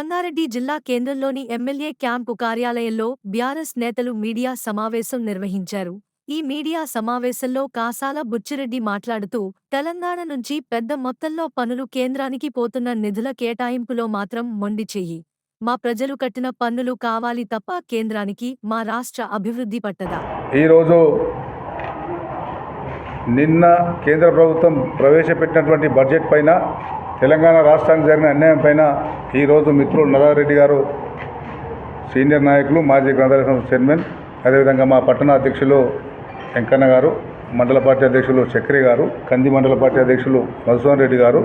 సంగారెడ్డి జిల్లా కేంద్రంలోని MLA camp కార్యాలయంలో బీఆర్ఎస్ నేతలు మీడియా సమావేశం నిర్వహించారు. ఈ మీడియా సమావేశంలో కాసాల బుచ్చిరెడ్డి మాట్లాడుతూ తెలంగాణ నుంచి పెద్ద మొత్తంలో పనులు కేంద్రానికి పోతున్న నిధుల కేటాయింపులో మాత్రం మొండి చెయ్యి. మా ప్రజలు కట్టిన పన్నులు కావాలి తప్ప కేంద్రానికి మా రాష్ట్ర అభివృద్ధి పట్టదా? ఈరోజు నిన్న కేంద్ర ప్రభుత్వం ప్రవేశపెట్టినటువంటి బడ్జెట్ పైన తెలంగాణ రాష్ట్రానికి జరిగిన అన్యాయం పైన ఈరోజు మిత్రులు నరారెడ్డి గారు సీనియర్ నాయకులు మాజీ గ్రంథాలయ సంస్థ చైర్మన్ అదేవిధంగా మా పట్టణ అధ్యక్షులు వెంకన్న గారు మండల పార్టీ అధ్యక్షులు చక్రి గారు కంది మండల పార్టీ అధ్యక్షులు మధుసూన్ రెడ్డి గారు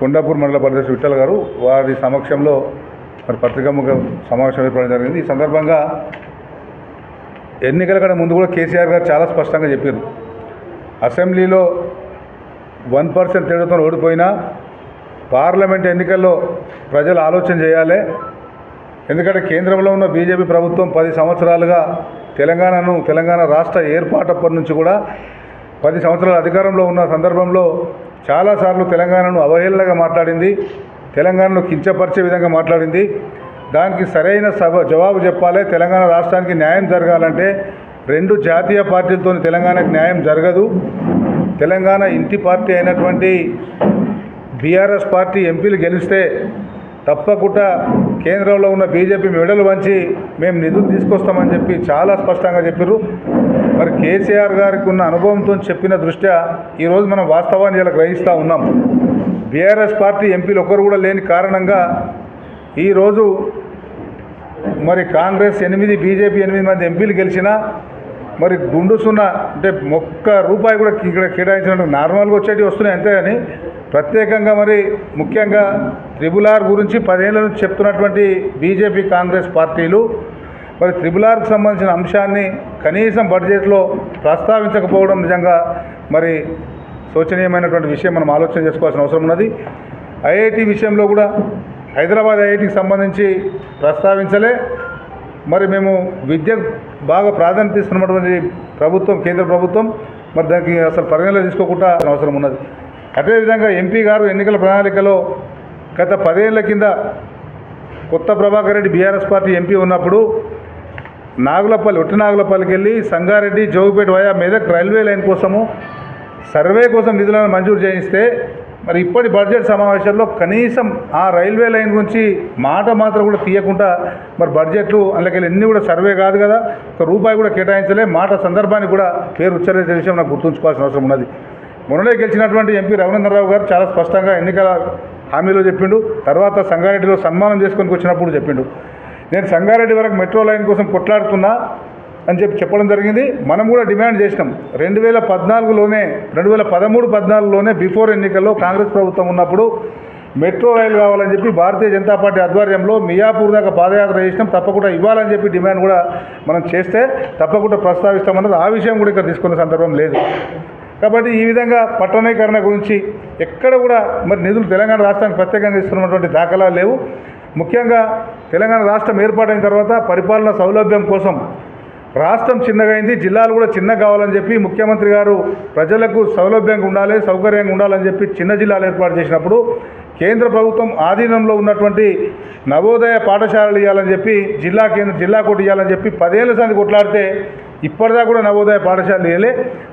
కొండాపూర్ మండల పార్టీ అధ్యక్షులు విఠల్ గారు వారి సమక్షంలో మరి పత్రికాముఖ సమావేశం ఏర్పడడం జరిగింది. ఈ సందర్భంగా ఎన్నికల కంటే ముందు కూడా కేసీఆర్ గారు చాలా స్పష్టంగా చెప్పారు. అసెంబ్లీలో వన్ పర్సెంట్ తేడాతో ఓడిపోయినా పార్లమెంట్ ఎన్నికల్లో ప్రజలు ఆలోచన చేయాలి. ఎందుకంటే కేంద్రంలో ఉన్న బీజేపీ ప్రభుత్వం పది సంవత్సరాలుగా తెలంగాణను తెలంగాణ రాష్ట్ర ఏర్పాటప్పటి నుంచి కూడా పది సంవత్సరాల అధికారంలో ఉన్న సందర్భంలో చాలాసార్లు తెలంగాణను అవహేళనగా మాట్లాడింది తెలంగాణను కించపరిచే విధంగా మాట్లాడింది. దానికి సరైన సభ జవాబు చెప్పాలి. తెలంగాణ రాష్ట్రానికి న్యాయం జరగాలంటే రెండు జాతీయ పార్టీలతో తెలంగాణకు న్యాయం జరగదు. తెలంగాణ ఇంటి పార్టీ అయినటువంటి బీఆర్ఎస్ పార్టీ ఎంపీలు గెలిస్తే తప్పకుండా కేంద్రంలో ఉన్న బీజేపీ మెడలు వంచి మేము నిధులు తీసుకొస్తామని చెప్పి చాలా స్పష్టంగా చెప్పారు మరి కేసీఆర్ గారికి ఉన్న అనుభవంతో చెప్పిన దృష్ట్యా ఈరోజు మనం వాస్తవాన్ని ఇలా గ్రహిస్తూ ఉన్నాం. బీఆర్ఎస్ పార్టీ ఎంపీలు ఒకరు కూడా లేని కారణంగా ఈరోజు మరి కాంగ్రెస్ ఎనిమిది బీజేపీ ఎనిమిది మంది ఎంపీలు గెలిచినా మరి గుండు సున్నా అంటే ఒక్క రూపాయి కూడా ఇక్కడ కేటాయించినట్టు నార్మల్గా వచ్చేటివి వస్తున్నాయి అంతే కానీ ప్రత్యేకంగా మరి ముఖ్యంగా త్రిబుల్ ఆర్ గురించి పదేళ్ళ నుంచి చెప్తున్నటువంటి బీజేపీ కాంగ్రెస్ పార్టీలు మరి త్రిబుల్ ఆర్కు సంబంధించిన అంశాన్ని కనీసం బడ్జెట్లో ప్రస్తావించకపోవడం నిజంగా మరి శోచనీయమైనటువంటి విషయం మనం ఆలోచన చేసుకోవాల్సిన అవసరం ఉన్నది. ఐఐటి విషయంలో కూడా హైదరాబాద్ ఐఐటికి సంబంధించి ప్రస్తావించలే. మరి మేము విద్య బాగా ప్రాధాన్యత ఇస్తున్నటువంటి ప్రభుత్వం కేంద్ర ప్రభుత్వం మరి దానికి అసలు పరిగణలో తీసుకోకుండా అవసరం ఉన్నది. అదేవిధంగా ఎంపీ గారు ఎన్నికల ప్రణాళికలో గత పదేళ్ళ కింద కొత్త Prabhakar Reddy BRS party MP ఉన్నప్పుడు నాగులపల్లి ఒట్టి నాగులపల్లికి వెళ్ళి Sangareddy Jogipet via Medak railway line కోసము సర్వే కోసం నిధులను మంజూరు చేయిస్తే మరి ఇప్పటి బడ్జెట్ సమావేశాల్లో కనీసం ఆ రైల్వే లైన్ గురించి మాట మాత్రం కూడా తీయకుండా మరి బడ్జెట్లు అందులోకి ఎన్ని కూడా సర్వే కాదు కదా ఒక రూపాయి కూడా కేటాయించలే. మాట సందర్భాన్ని కూడా పేరు ఉచ్చరించే విషయం నాకు గుర్తుంచుకోవాల్సిన అవసరం ఉన్నది. మొన్ననే గెలిచినటువంటి ఎంపీ రఘునందనరావు గారు చాలా స్పష్టంగా ఎన్నికల హామీలో చెప్పిండు. తర్వాత సంగారెడ్డిలో సన్మానం చేసుకొని వచ్చినప్పుడు చెప్పిండు. నేను సంగారెడ్డి వరకు మెట్రో లైన్ కోసం కొట్లాడుతున్నా. అని చెప్పి చెప్పడం జరిగింది. మనం కూడా డిమాండ్ చేసినాం. రెండు వేల పద్నాలుగులోనే రెండు వేల పదమూడు పద్నాలుగులోనే బిఫోర్ ఎన్నికల్లో కాంగ్రెస్ ప్రభుత్వం ఉన్నప్పుడు మెట్రో రైలు కావాలని చెప్పి భారతీయ జనతా పార్టీ ఆధ్వర్యంలో మియాపూర్ దాకా పాదయాత్ర చేసినాం. తప్పకుండా ఇవ్వాలని చెప్పి డిమాండ్ కూడా మనం చేస్తే తప్పకుండా ప్రస్తావిస్తామన్నది ఆ విషయం కూడా ఇక్కడ తీసుకున్న సందర్భం లేదు. కాబట్టి ఈ విధంగా పట్టణీకరణ గురించి ఎక్కడ కూడా మరి నిధులు తెలంగాణ రాష్ట్రానికి ప్రత్యేకంగా ఇస్తున్నటువంటి దాఖలాలు లేవు. ముఖ్యంగా తెలంగాణ రాష్ట్రం ఏర్పాటైన తర్వాత పరిపాలన సౌలభ్యం కోసం రాష్ట్రం చిన్నగైంది జిల్లాలు కూడా చిన్న కావాలని చెప్పి ముఖ్యమంత్రి గారు ప్రజలకు సౌలభ్యంగా ఉండాలి సౌకర్యంగా ఉండాలని చెప్పి చిన్న జిల్లాలు ఏర్పాటు చేసినప్పుడు కేంద్ర ప్రభుత్వం ఆధీనంలో ఉన్నటువంటి నవోదయ పాఠశాలలు ఇవ్వాలని చెప్పి జిల్లా కేంద్ర జిల్లా కోటి ఇవ్వాలని చెప్పి పదేళ్ళ సంది కొట్లాడితే ఇప్పటిదాకా కూడా నవోదయ పాఠశాలలు ఇవ్వలే.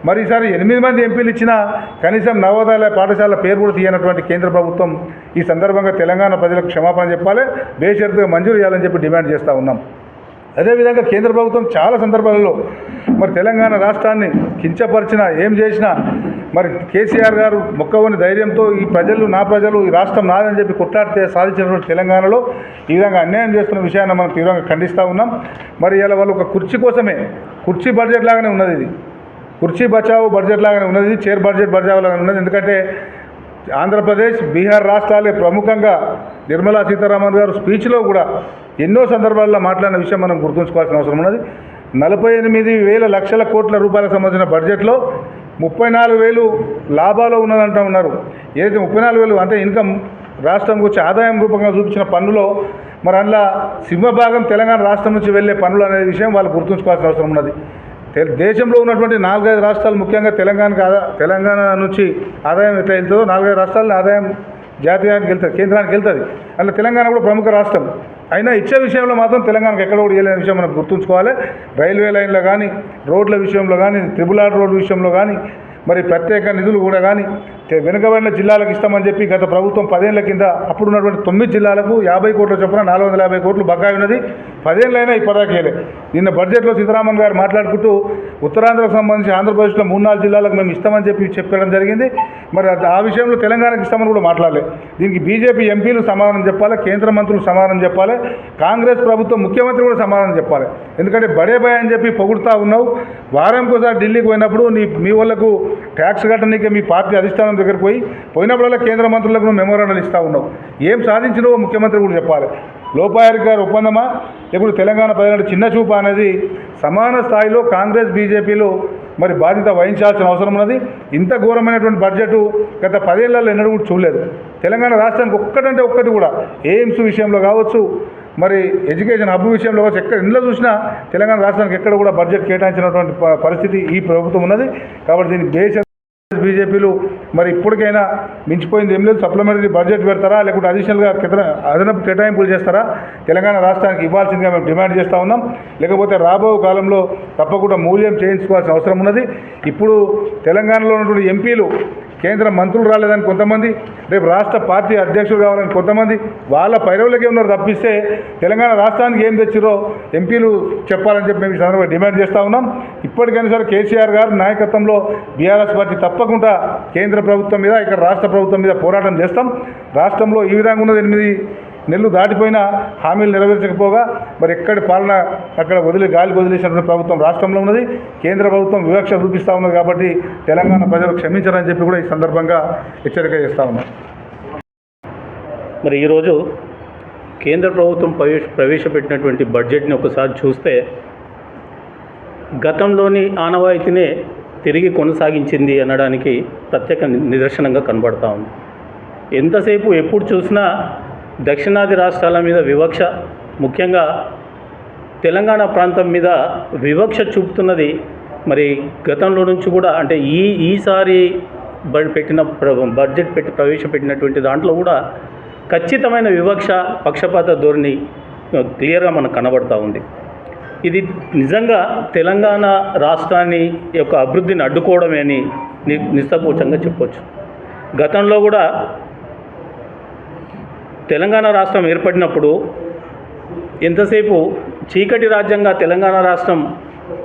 మరి ఈసారి ఎనిమిది మంది ఎంపీలు ఇచ్చినా కనీసం నవోదయ పాఠశాల పేరు కూడా తీయనటువంటి కేంద్ర ప్రభుత్వం ఈ సందర్భంగా తెలంగాణ ప్రజలకు క్షమాపణ చెప్పాలి బేషరతుగా మంజూరు చేయాలని చెప్పి డిమాండ్ చేస్తూ ఉన్నాం. అదేవిధంగా కేంద్ర ప్రభుత్వం చాలా సందర్భాలలో మరి తెలంగాణ రాష్ట్రాన్ని కించపరిచిన ఏం చేసినా మరి కేసీఆర్ గారు మొక్కవని ధైర్యంతో ఈ ప్రజలు నా ప్రజలు ఈ రాష్ట్రం నాదని చెప్పి కొట్లాడితే సాధించినటువంటి తెలంగాణలో ఈ విధంగా అన్యాయం చేస్తున్న విషయాన్ని మనం తీవ్రంగా ఖండిస్తూ ఉన్నాం. మరి ఇలా వాళ్ళు ఒక కుర్చీ కోసమే కుర్చీ బడ్జెట్ లాగానే ఉన్నది ఇది. కుర్చీ బచావు బడ్జెట్ లాగానే ఉన్నది చైర్ బడ్జెట్ బచావు లాగానే ఉన్నది. ఎందుకంటే ఆంధ్రప్రదేశ్ బీహార్ రాష్ట్రాలే ప్రముఖంగా నిర్మలా సీతారామన్ గారు స్పీచ్లో కూడా ఎన్నో సందర్భాల్లో మాట్లాడిన విషయం మనం గుర్తుంచుకోవాల్సిన అవసరం ఉన్నది. నలభై ఎనిమిది వేల లక్షల కోట్ల రూపాయలకు సంబంధించిన బడ్జెట్లో ముప్పై నాలుగు వేలు లాభాలు ఉన్నదంటా ఉన్నారు. ఏదైతే ముప్పై నాలుగు వేలు అంటే ఇన్కమ్ రాష్ట్రంకి వచ్చే ఆదాయం రూపంగా చూపించిన పన్నులో మరి అందులో సింహభాగం తెలంగాణ రాష్ట్రం నుంచి వెళ్ళే పనులు అనే విషయం వాళ్ళు గుర్తుంచుకోవాల్సిన అవసరం ఉన్నది. దేశంలో ఉన్నటువంటి నాలుగైదు రాష్ట్రాలు ముఖ్యంగా తెలంగాణకు తెలంగాణ నుంచి ఆదాయం ఎట్లా వెళ్తుందో నాలుగైదు రాష్ట్రాల ఆదాయం జాతీయానికి వెళ్తుంది కేంద్రానికి వెళ్తుంది. అట్లా తెలంగాణ కూడా ప్రముఖ రాష్ట్రం. అయినా ఇచ్చే విషయంలో మాత్రం తెలంగాణకు ఎక్కడ కూడా ఇవ్వలేని విషయం మనం గుర్తుంచుకోవాలి. రైల్వే లైన్లో కానీ రోడ్ల విషయంలో కానీ త్రిబుల్ ఆర్ రోడ్ విషయంలో కానీ మరి ప్రత్యేక నిధులు కూడా కానీ వెనుకబడిన జిల్లాలకు ఇస్తామని చెప్పి గత ప్రభుత్వం పదేళ్ళ కింద అప్పుడు ఉన్నటువంటి తొమ్మిది జిల్లాలకు యాభై కోట్ల చొప్పున నాలుగు వందల యాభై కోట్లు బకాయి ఉన్నది. పదేళ్ళైనా ఇప్పటిదాకేలే నిన్న బడ్జెట్లో సీతారామన్ గారు మాట్లాడుకుంటూ ఉత్తరాంధ్రకు సంబంధించి ఆంధ్రప్రదేశ్లో మూడు నాలుగు జిల్లాలకు మేము ఇస్తామని చెప్పి చెప్పడం జరిగింది. మరి ఆ విషయంలో తెలంగాణకు ఇస్తామని కూడా మాట్లాడలేదు దీనికి బీజేపీ ఎంపీలు సమాధానం చెప్పాలి కేంద్ర మంత్రులు సమాధానం చెప్పాలి కాంగ్రెస్ ప్రభుత్వం ముఖ్యమంత్రి కూడా సమాధానం చెప్పాలి. ఎందుకంటే బడే భయ అని చెప్పి పొగుడుతూ ఉన్నావు. వారంకోసారి ఢిల్లీకి పోయినప్పుడు నీ మీ వాళ్ళకు ట్యాక్స్ కట్టనీకే మీ పార్టీ అధిష్టానం దగ్గర పోయి పోయినప్పుడల్లా కేంద్ర మంత్రులకు నువ్వు మెమోరాండాలు ఇస్తూ ఉన్నావు. ఏం సాధించినవో ముఖ్యమంత్రి కూడా చెప్పాలి. లోపాయారి ఒప్పందమా? ఇప్పుడు తెలంగాణ ప్రజల చిన్న చూపు అనేది సమాన స్థాయిలో కాంగ్రెస్ బీజేపీలు మరి బాధ్యత వహించాల్సిన అవసరం ఉన్నది. ఇంత ఘోరమైనటువంటి బడ్జెట్ గత పదేళ్ళలో ఎన్నడూ కూడా చూడలేదు. తెలంగాణ రాష్ట్రానికి ఒక్కటంటే ఒక్కటి కూడా ఎయిమ్స్ విషయంలో కావచ్చు మరి ఎడ్యుకేషన్ హబ్ విషయంలో కావచ్చు ఎక్కడ ఇంట్లో చూసినా తెలంగాణ రాష్ట్రానికి ఎక్కడ కూడా బడ్జెట్ కేటాయించినటువంటి పరిస్థితి ఈ ప్రభుత్వం ఉన్నది. కాబట్టి దీన్ని బేస్ బీజేపీలు మరి ఇప్పటికైనా మించిపోయింది ఏం లేదు సప్లిమెంటరీ బడ్జెట్ పెడతారా లేకుంటే అడిషనల్గా కేట- అదనపు కేటాయింపులు చేస్తారా? తెలంగాణ రాష్ట్రానికి ఇవ్వాల్సిందిగా మేము డిమాండ్ చేస్తూ ఉన్నాం. లేకపోతే రాబో కాలంలో తప్పకుండా మూల్యం చేయించుకోవాల్సిన అవసరం ఉన్నది. ఇప్పుడు తెలంగాణలో ఉన్నటువంటి ఎంపీలు కేంద్ర మంత్రులు రాలేదని కొంతమంది రేపు రాష్ట్ర పార్టీ అధ్యక్షులు కావాలని కొంతమంది వాళ్ళ పైరవులకే ఉన్నారు తప్పిస్తే తెలంగాణ రాష్ట్రానికి ఏం తెచ్చిరో ఎంపీలు చెప్పాలని చెప్పి మేము సందర్భంగా డిమాండ్ చేస్తూ ఉన్నాం. ఇప్పటికైనా సరే కేసీఆర్ గారు నాయకత్వంలో బీఆర్ఎస్ పార్టీ తప్పకుండా కేంద్ర ప్రభుత్వం మీద ఇక్కడ రాష్ట్ర ప్రభుత్వం మీద పోరాటం చేస్తాం. రాష్ట్రంలో ఈ విధంగా ఉన్నది ఎనిమిది నెలలు దాటిపోయిన హామీలు నెరవేర్చకపోగా మరి ఎక్కడి పాలన అక్కడ వదిలి గాలికి వదిలేసినటువంటి ప్రభుత్వం రాష్ట్రంలో ఉన్నది. కేంద్ర ప్రభుత్వం వివక్ష చూపిస్తూ ఉన్నది కాబట్టి తెలంగాణ ప్రజలు క్షమించరని చెప్పి కూడా ఈ సందర్భంగా హెచ్చరిక చేస్తూ ఉన్నాం. మరి ఈరోజు కేంద్ర ప్రభుత్వం ప్రవేశ ప్రవేశపెట్టినటువంటి బడ్జెట్ని ఒకసారి చూస్తే గతంలోని ఆనవాయితీనే తిరిగి కొనసాగించింది అనడానికి ప్రత్యేక నిదర్శనంగా కనబడతా ఉంది. ఎంతసేపు ఎప్పుడు చూసినా దక్షిణాది రాష్ట్రాల మీద వివక్ష ముఖ్యంగా తెలంగాణ ప్రాంతం మీద వివక్ష చూపుతున్నది మరి గతంలో నుంచి కూడా అంటే ఈ ఈసారి పెట్టిన ప్ర- బడ్జెట్ పెట్టి ప్రవేశపెట్టినటువంటి దాంట్లో కూడా ఖచ్చితమైన వివక్ష పక్షపాత ధోరణి క్లియర్గా మనకు కనబడతా ఉంది. ఇది నిజంగా తెలంగాణ రాష్ట్రాన్ని యొక్క అభివృద్ధిని అడ్డుకోవడమే అని ని నిస్సంకోచంగా చెప్పొచ్చు. గతంలో కూడా తెలంగాణ రాష్ట్రం ఏర్పడినప్పుడు ఎంతసేపు చీకటి రాజ్యంగా తెలంగాణ రాష్ట్రం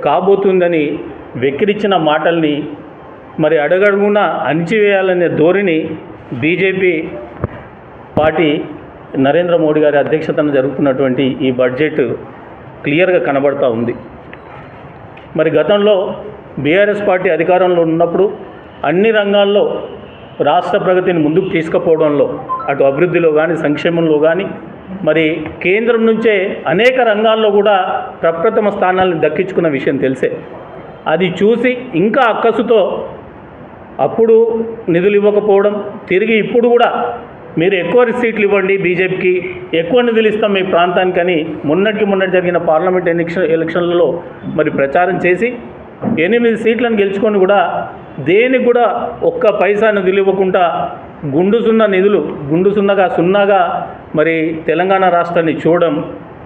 కాబోతుందని వెక్కిరించిన మాటల్ని మరి అడగడుగున అణిచివేయాలనే ధోరణి బీజేపీ పార్టీ నరేంద్ర మోడీ గారి అధ్యక్షతన జరుగుతున్నటువంటి ఈ బడ్జెట్ క్లియర్గా కనబడతా ఉంది. మరి గతంలో బీఆర్ఎస్ పార్టీ అధికారంలో ఉన్నప్పుడు అన్ని రంగాల్లో రాష్ట్ర ప్రగతిని ముందుకు తీసుకుపోవడంలో అటు అభివృద్ధిలో కానీ సంక్షేమంలో కానీ మరి కేంద్రం నుంచే అనేక రంగాల్లో కూడా ప్రప్రథమ స్థానాలను దక్కించుకున్న విషయం తెలిసే. అది చూసి ఇంకా అక్కసుతో అప్పుడు నిధులు ఇవ్వకపోవడం తిరిగి ఇప్పుడు కూడా మీరు ఎక్కువ సీట్లు ఇవ్వండి బీజేపీకి ఎక్కువ నిధులు ఇస్తాం మీ ప్రాంతానికని మొన్నటికి మొన్నటి జరిగిన పార్లమెంట్ ఎలక్షన్ ఎలక్షన్లలో మరి ప్రచారం చేసి ఎనిమిది సీట్లను గెలుచుకొని కూడా దేనికి కూడా ఒక్క పైసా నిధులు ఇవ్వకుండా గుండు సున్నా నిధులు గుండు సున్నగా సున్నాగా మరి తెలంగాణ రాష్ట్రాన్ని చూడడం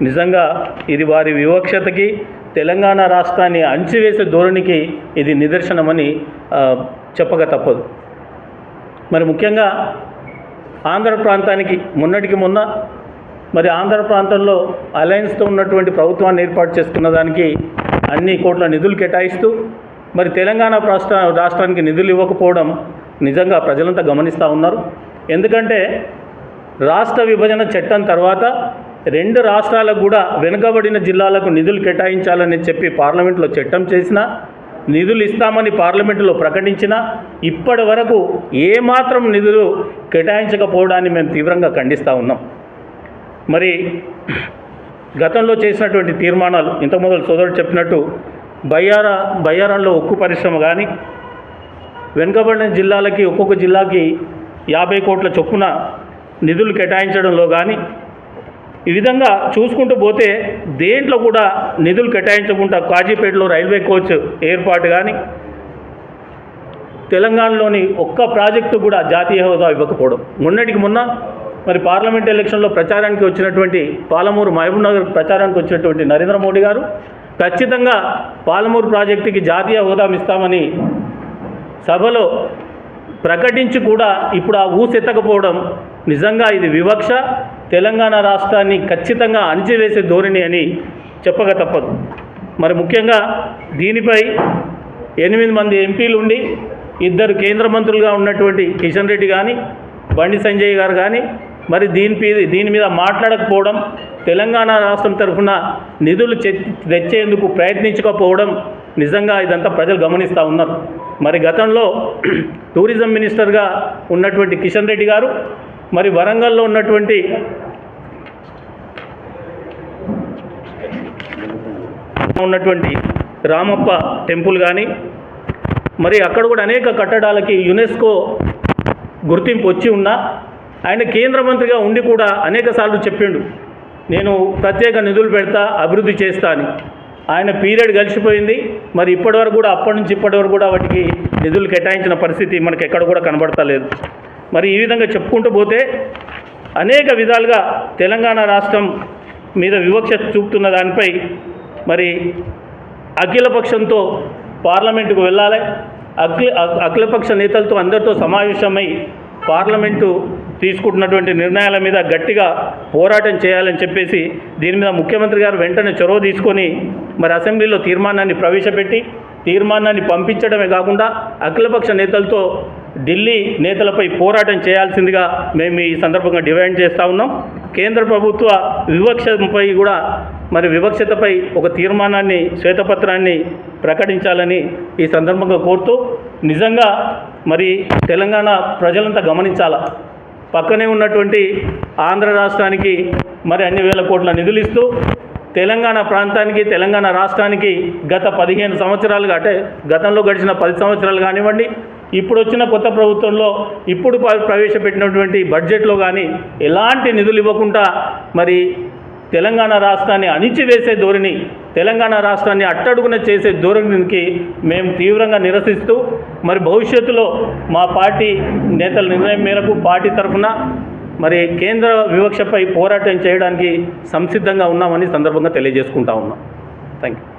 నిజంగా ఇది వారి వివక్షతకి తెలంగాణ రాష్ట్రాన్ని అణిచివేసే ధోరణికి ఇది నిదర్శనమని చెప్పక తప్పదు. మరి ముఖ్యంగా ఆంధ్ర ప్రాంతానికి మొన్నటికి మొన్న మరి ఆంధ్ర ప్రాంతంలో అలయన్స్తో ఉన్నటువంటి ప్రభుత్వాన్ని ఏర్పాటు చేసుకున్న దానికి అన్ని కోట్ల నిధులు కేటాయిస్తూ మరి తెలంగాణ రాష్ట్ర రాష్ట్రానికి నిధులు ఇవ్వకపోవడం నిజంగా ప్రజలంతా గమనిస్తూ ఉన్నారు. ఎందుకంటే రాష్ట్ర విభజన చట్టం తర్వాత రెండు రాష్ట్రాలకు కూడా వెనుకబడిన జిల్లాలకు నిధులు కేటాయించాలని చెప్పి పార్లమెంట్లో చట్టం చేసినా నిధులు ఇస్తామని పార్లమెంటులో ప్రకటించినా ఇప్పటి వరకు ఏమాత్రం నిధులు కేటాయించకపోవడాన్ని మేము తీవ్రంగా ఖండిస్తూ ఉన్నాం. మరి గతంలో చేసినటువంటి తీర్మానాలు ఇంత మొదలు సోదరుడు చెప్పినట్టు బయ్యార బయ్యారంలో ఉక్కు పరిశ్రమ కానీ వెనుకబడిన జిల్లాలకి ఒక్కొక్క జిల్లాకి యాభై కోట్ల చొప్పున నిధులు కేటాయించడంలో కానీ ఈ విధంగా చూసుకుంటూ పోతే దేంట్లో కూడా నిధులు కేటాయించకుండా కాజీపేటలో రైల్వే కోచ్ ఏర్పాటు కానీ తెలంగాణలోని ఒక్క ప్రాజెక్టు కూడా జాతీయ హోదా ఇవ్వకపోవడం. మొన్నటికి మొన్న మరి పార్లమెంట్ ఎలక్షన్లో ప్రచారానికి వచ్చినటువంటి పాలమూరు మహబూబ్ నగర్ ప్రచారానికి వచ్చినటువంటి నరేంద్ర మోడీ గారు ఖచ్చితంగా పాలమూరు ప్రాజెక్టుకి జాతీయ హోదా ఇస్తామని సభలో ప్రకటించి కూడా ఇప్పుడు ఆ ఊసెత్తకపోవడం నిజంగా ఇది వివక్ష. తెలంగాణ రాష్ట్రాన్ని ఖచ్చితంగా అణిచివేసే ధోరణి అని చెప్పక తప్పదు. మరి ముఖ్యంగా దీనిపై ఎనిమిది మంది ఎంపీలు ఉండి ఇద్దరు కేంద్ర మంత్రులుగా ఉన్నటువంటి కిషన్ రెడ్డి కానీ బండి సంజయ్ గారు కానీ మరి దీని దీని మీద మాట్లాడకపోవడం తెలంగాణ రాష్ట్రం తరఫున నిధులు తెచ్చేందుకు ప్రయత్నించకపోవడం నిజంగా ఇదంతా ప్రజలు గమనిస్తూ ఉన్నారు. మరి గతంలో టూరిజం మినిస్టర్గా ఉన్నటువంటి కిషన్ రెడ్డి గారు మరి వరంగల్లో ఉన్నటువంటి ఉన్నటువంటి రామప్ప టెంపుల్ కానీ మరి అక్కడ కూడా అనేక కట్టడాలకి యునెస్కో గుర్తింపు వచ్చి ఉన్నా ఆయన కేంద్ర మంత్రిగా ఉండి కూడా అనేక సార్లు చెప్పిండు నేను ప్రత్యేక నిధులు పెడతా అభివృద్ధి చేస్తా అని. ఆయన పీరియడ్ గడిచిపోయింది మరి ఇప్పటివరకు కూడా అప్పటి నుంచి ఇప్పటివరకు కూడా వాటికి నిధులు కేటాయించిన పరిస్థితి మనకి ఎక్కడ కూడా కనబడతలేదు. మరి ఈ విధంగా చెప్పుకుంటూ పోతే అనేక విధాలుగా తెలంగాణ రాష్ట్రం మీద వివక్ష చూపుతున్న దానిపై మరి అఖిలపక్షంతో పార్లమెంటుకు వెళ్ళాలి. అఖిల అఖిలపక్ష నేతలతో అందరితో సమావేశమై పార్లమెంటు తీసుకుంటున్నటువంటి నిర్ణయాల మీద గట్టిగా పోరాటం చేయాలని చెప్పేసి దీని మీద ముఖ్యమంత్రి గారు వెంటనే చొరవ తీసుకొని మరి అసెంబ్లీలో తీర్మానాన్ని ప్రవేశపెట్టి తీర్మానాన్ని పంపించడమే కాకుండా అఖిలపక్ష నేతలతో ఢిల్లీ నేతలపై పోరాటం చేయాల్సిందిగా మేము ఈ సందర్భంగా డిమాండ్ చేస్తూ ఉన్నాం. కేంద్ర ప్రభుత్వ వివక్షపై కూడా మరి వివక్షతపై ఒక తీర్మానాన్ని శ్వేతపత్రాన్ని ప్రకటించాలని ఈ సందర్భంగా కోరుతూ నిజంగా మరి తెలంగాణ ప్రజలంతా గమనించాల? పక్కనే ఉన్నటువంటి ఆంధ్ర రాష్ట్రానికి మరి అన్ని వేల కోట్ల నిధులు ఇస్తూ తెలంగాణ ప్రాంతానికి తెలంగాణ రాష్ట్రానికి గత పదిహేను సంవత్సరాలుగా అంటే గతంలో గడిచిన పది సంవత్సరాలు కానివ్వండి ఇప్పుడు వచ్చిన కొత్త ప్రభుత్వంలో ఇప్పుడు ప్రవేశపెట్టినటువంటి బడ్జెట్లో కానీ ఎలాంటి నిధులు ఇవ్వకుండా మరి తెలంగాణ రాష్ట్రాన్ని అణిచివేసే ధోరణి తెలంగాణ రాష్ట్రాన్ని అట్టడుగున చేసే ధోరణికి మేము తీవ్రంగా నిరసిస్తూ మరి భవిష్యత్తులో మా పార్టీ నేతల నిర్ణయం మేరకు పార్టీ తరఫున మరి కేంద్ర వివక్షపై పోరాటం చేయడానికి సంసిద్ధంగా ఉన్నామని సందర్భంగా తెలియజేసుకుంటా ఉన్నాం. Thank you